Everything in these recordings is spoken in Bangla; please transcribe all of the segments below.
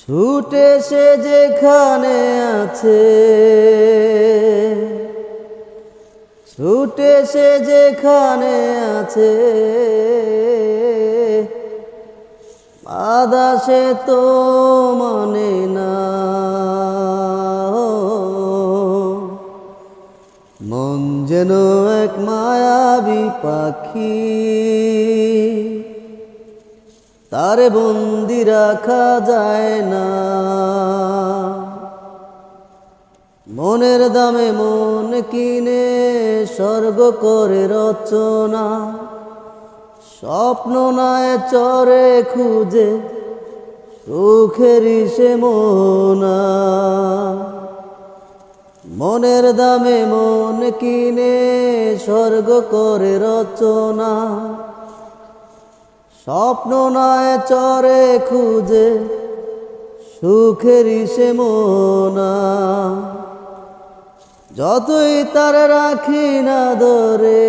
ছুটে সে যেখানে আছে। ছুটে সে যেখানে আছে। বাধা সে তো মানে না। মন যেন এক মায়াবী পাখি। তারে বন্দি রাখা যায় না। মনের দামে মন কিনে স্বর্গ করে রচনা। স্বপ্ন নয় চরে খুঁজে সুখেরই সে মোনা মনের দামে মন কিনে স্বর্গ করে রচনা। স্বপ্ন নয় চরে খুঁজে, সুখেরই সে মোনা। যতই তার রাখি না ধরে,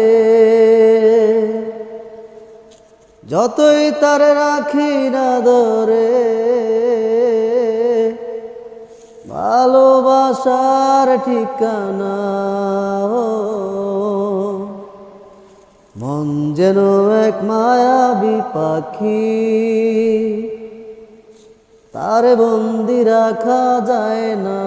যতই তার রাখি না ধরে, ভালোবাসার ঠিকানা মন যেন এক মায়াবী পাখি। তার বন্দি রাখা যায় না।